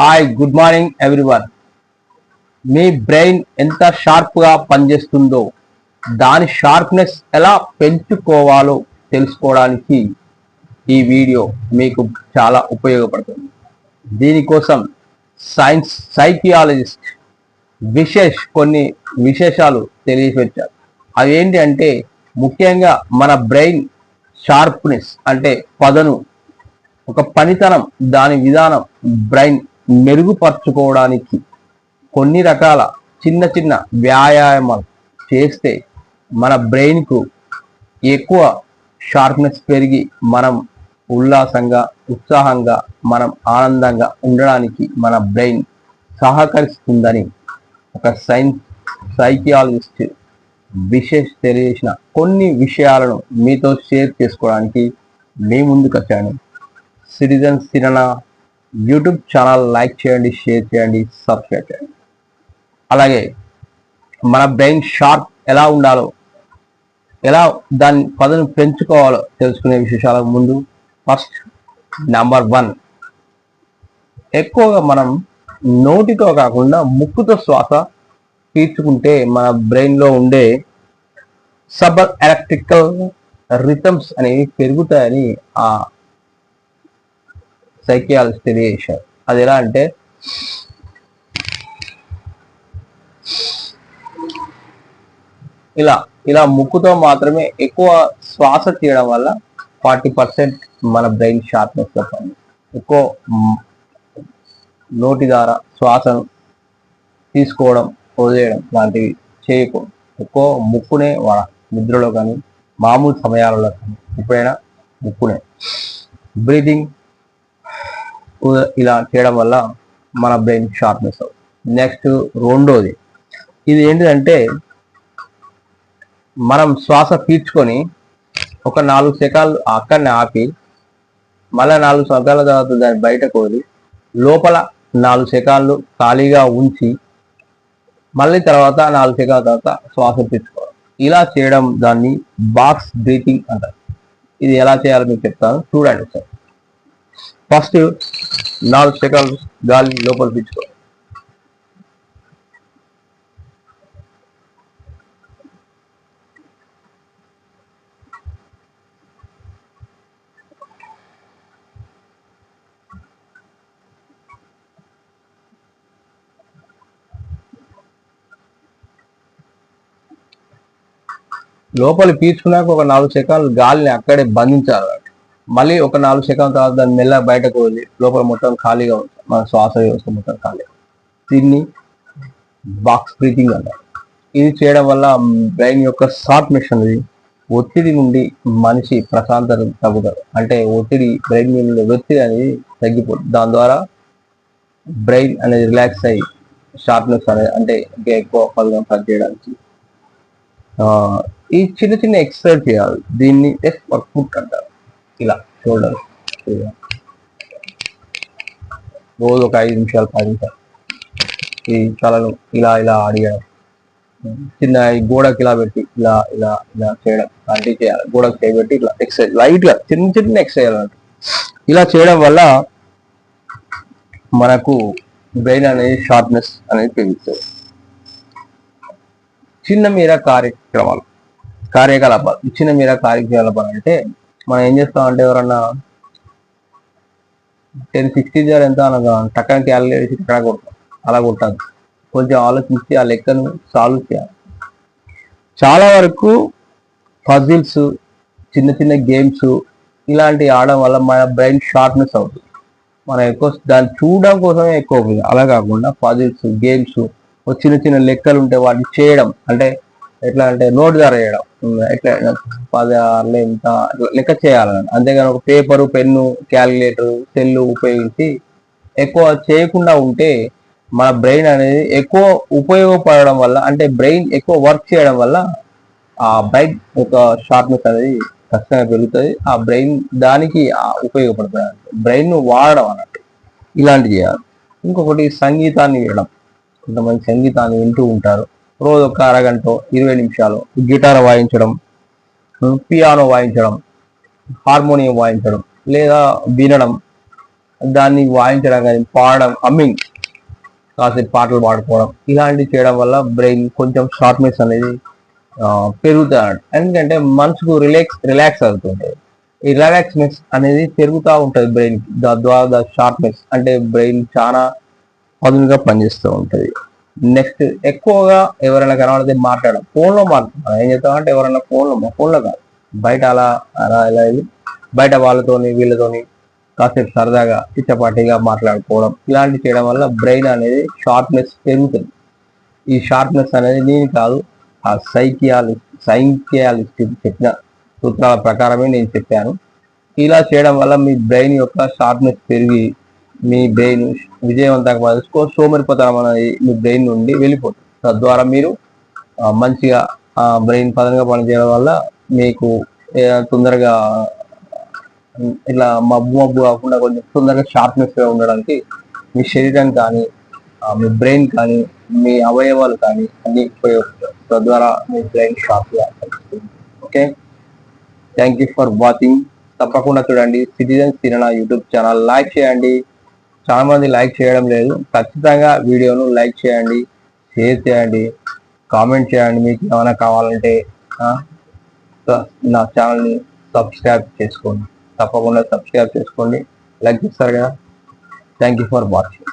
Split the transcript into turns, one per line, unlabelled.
Hi good morning everyone మీ brain ఎంత షార్ప్గా పనిచేస్తుందో దాని షార్ప్నెస్ ఎలా పెంచుకోవాలో తెలుసుకోవడానికి ఈ వీడియో మీకు చాలా ఉపయోగపడుతుంది. దీనికోసం సైన్స్ సైకియాలజిస్ట్ విశేష్ కొన్ని విశేషాలు తెలియపెట్టారు అవి ఏంటి అంటే ముఖ్యంగా మన బ్రెయిన్ షార్ప్నెస్ అంటే పదను. ఒక పనితనం దాని విధానం బ్రెయిన్ మెరుగుపరచుకోవడానికి కొన్ని రకాల చిన్న చిన్న వ్యాయామాలు చేస్తే మన బ్రెయిన్కు ఎక్కువ షార్ప్నెస్ పెరిగి మనం ఉల్లాసంగా ఉత్సాహంగా మనం ఆనందంగా ఉండడానికి మన బ్రెయిన్ సహకరిస్తుందని ఒక సైన్స్ సైకియాలజిస్ట్ విశేష్ తెలియజేసిన కొన్ని విషయాలను మీతో షేర్ చేసుకోవడానికి మీ ముందుకు వచ్చాను citizen cinema YouTube channel like చేయండి షేర్ చేయండి సబ్స్క్రైబ్ చేయండి. అలాగే మన బ్రెయిన్ షార్ప్ ఎలా ఉండాలో ఎలా దాని పదను పెంచుకోవాలో తెలుసుకునే విశేషాల ముందు ఫస్ట్ నెంబర్ వన్. ఎక్కువగా మనం నోటితో కాకుండా ముక్కుతో శ్వాస తీర్చుకుంటే మన బ్రెయిన్లో ఉండే సబర్ ఎలక్ట్రికల్ రిథమ్స్ అనేవి పెరుగుతాయని ఆ సైకియాలజీ తెలియజేశారు అది ఎలా అంటే ఇలా ఇలా ముక్కుతో మాత్రమే ఎక్కువ శ్వాస తీయడం వల్ల ఫార్టీ పర్సెంట్ మన బ్రెయిన్ షార్ప్నెస్లో పని ఎక్కువ నోటి ద్వారా శ్వాసను తీసుకోవడం వదిలేయడం లాంటివి చేయకూడదు. ఎక్కువ ముక్కునే వాడ నిద్రలో కానీ మామూలు సమయాలలో కానీ ఎప్పుడైనా ముక్కునే. బ్రీదింగ్ ఇలా చేయడం వల్ల మన బ్రెయిన్ షార్ప్నెస్ అవుతుంది. నెక్స్ట్ రెండోది ఇది ఏంటిదంటే మనం శ్వాస పీల్చుకొని ఒక నాలుగు సెకండ్లు అక్కడనే ఆపి మళ్ళీ నాలుగు సెకండ్ల తర్వాత దాన్ని బయటకు వదిలి లోపల నాలుగు సెకండ్లు ఖాళీగా ఉంచి మళ్ళీ తర్వాత నాలుగు సెకండ్ల తర్వాత శ్వాస పీల్చుకోవాలి ఇలా చేయడం దాన్ని బాక్స్ బ్రీతింగ్ అంటారు. ఇది ఎలా చేయాలో మీకు చెప్తాను. చూడండి సార్ ఫస్ట్ నాలుగు సెకండ్లు గాలి లోపల పీల్చుకోవాలి లోపలి పీల్చుకున్నాక ఒక నాలుగు సెకండ్లు గాలిని అక్కడే బంధించాలి మళ్ళీ ఒక నాలుగు సెకండ్ తర్వాత దాన్ని మెల్లగా బయటకు వదిలి లోపల మొత్తం ఖాళీగా ఉంటుంది మన శ్వాస వ్యవస్థ మొత్తం ఖాళీగా దీన్ని బాక్స్ బ్రీతింగ్ అంటారు. ఇది చేయడం వల్ల బ్రెయిన్ యొక్క షార్ట్ మిషన్ ఇది ఒత్తిడి నుండి మనిషి ప్రశాంతత తగ్గుతారు. అంటే ఒత్తిడి బ్రెయిన్ మీద ఒత్తిడి అనేది తగ్గిపోతుంది. దాని ద్వారా బ్రెయిన్ అనేది రిలాక్స్ అయ్యి షార్ప్నెస్ అనేది అంటే ఇంకా ఎక్కువ పలుగా పనిచేయడానికి ఈ చిన్న చిన్న ఎక్సర్సైజ్ చేయాలి. దీన్ని టెస్ట్ వర్క్అవుట్ అంటారు. ఇలా షోల్డర్ రోజు ఒక ఐదు నిమిషాలు పది నిమిషాలు. ఈ తలను ఇలా ఇలా ఆడియడం చిన్న ఈ గోడకి ఇలా పెట్టి ఇలా ఇలా ఇలా చేయడం అలాంటివి చేయాలి. గోడకి చేయబెట్టి ఇట్లా ఎక్సర్సైజ్ లైట్గా చిన్న చిన్న ఎక్సర్సైజ్ అన్నట్టు. ఇలా చేయడం వల్ల మనకు బ్రెయిన్ అనేది షార్ప్నెస్ అనేది పెరుగుతుంది. చిన్న మీద కార్యక్రమాలు కార్యకలాపాలు చిన్న మీద కార్యకలాపాలు అంటే మనం ఏం చేస్తామంటే ఎవరన్నా టెన్ సిక్స్టీ జార్ ఎంత అనగా టక్కన క్యాలిక్యులేట్ చేసి టక్కన కొడతాం. అలా కొట్టాలి కొంచెం ఆలోచించి ఆ లెక్కను సాల్వ్ చేయాలి. చాలా వరకు పజిల్స్ చిన్న చిన్న గేమ్స్ ఇలాంటివి ఆడడం వల్ల మన బ్రెయిన్ షార్ప్నెస్ అవుతుంది. మనం ఎక్కువ దాన్ని చూడడం కోసమే ఎక్కువ అవుతుంది అలా కాకుండా పజిల్స్ గేమ్స్ చిన్న చిన్న లెక్కలు ఉంటే వాటిని చేయడం. అంటే ఎట్లా అంటే నోట్ ద్వారా చేయడం ఎట్లా పది ఆరులు ఎంత లెక్క చేయాలని అంతేగాని ఒక పేపరు పెన్ను క్యాలిక్యులేటర్ సెల్లు ఉపయోగించి ఎక్కువ చేయకుండా ఉంటే మన బ్రెయిన్ అనేది ఎక్కువ ఉపయోగపడడం వల్ల అంటే బ్రెయిన్ ఎక్కువ వర్క్ చేయడం వల్ల ఆ బ్రెయిన్ ఒక షార్ప్నెస్ అనేది ఖచ్చితంగా పెరుగుతుంది. ఆ బ్రెయిన్ దానికి ఉపయోగపడుతుంది బ్రెయిన్ వాడడం అన్నట్టు ఇలాంటివి చేయాలి. ఇంకొకటి సంగీతాన్ని వినడం. కొంతమంది సంగీతాన్ని వింటూ ఉంటారు. రోజు ఒక అరగంట ఇరవై నిమిషాలు గిటార్ వాయించడం పియానో వాయించడం హార్మోనియం వాయించడం లేదా వినడం దాన్ని వాయించడం కానీ పాడడం అమ్మింగ్ కాసేపు పాటలు పాడుకోవడం ఇలాంటివి చేయడం వల్ల బ్రెయిన్ కొంచెం షార్ప్నెస్ అనేది ఆ, ఎందుకంటే మనసుకు రిలాక్స్ రిలాక్స్ అవుతుంది ఈ రిలాక్స్నెస్ అనేది పెరుగుతూ ఉంటుంది బ్రెయిన్ ద్వారా ద షార్ప్నెస్ అంటే బ్రెయిన్ చాలా పదునుగా పనిచేస్తూ ఉంటుంది. నెక్స్ట్ ఎక్కువగా ఎవరైనా కనబడితే మాట్లాడడం. ఫోన్లో మాట్లాడడం. ఏం చేస్తాం అంటే ఎవరైనా ఫోన్లో మా ఫోన్లో కాదు. బయట అలా అలా ఇలా బయట వాళ్ళతోని వీళ్ళతోని కాసేపు సరదాగా చిచ్చపాటిగా మాట్లాడుకోవడం. ఇలాంటివి చేయడం వల్ల బ్రెయిన్ అనేది షార్ప్నెస్ పెరుగుతుంది. ఈ షార్ప్నెస్ అనేది నేను కాదు ఆ సైకియాలిస్ట్ సైకియాలిస్ట్ చెప్పిన సూత్రాల ప్రకారమే నేను చెప్పాను. ఇలా చేయడం వల్ల మీ బ్రెయిన్ యొక్క షార్ప్నెస్ పెరిగి మీ బ్రెయిన్ విజయవంతంగా పరుచుకో సోమరిపోతనం అనేది మీ బ్రెయిన్ నుండి వెళ్ళిపోతుంది. తద్వారా మీరు ఆ, మంచిగా బ్రెయిన్ పదంగా పనిచేయడం వల్ల మీకు తొందరగా ఇట్లా మబ్బు మబ్బు కాకుండా కొంచెం తొందరగా షార్ప్నెస్గా ఉండడానికి మీ శరీరం కానీ మీ బ్రెయిన్ కానీ మీ అవయవాలు కానీ అన్ని ఉపయోగిస్తారు తద్వారా మీ బ్రెయిన్ షార్ప్గా okay thank you for watching తప్పకుండా చూడండి. Citizen cinema YouTube channel like చేయండి. చాలా మంది లైక్ చేయడం లేదు. ఖచ్చితంగా వీడియోను లైక్ చేయండి షేర్ చేయండి కామెంట్ చేయండి. మీకు ఏమైనా కావాలంటే నా ఛానల్ని సబ్స్క్రైబ్ చేసుకోండి. తప్పకుండా సబ్స్క్రైబ్ చేసుకోండి. లైక్ చేస్తారు కదా. Thank you for watching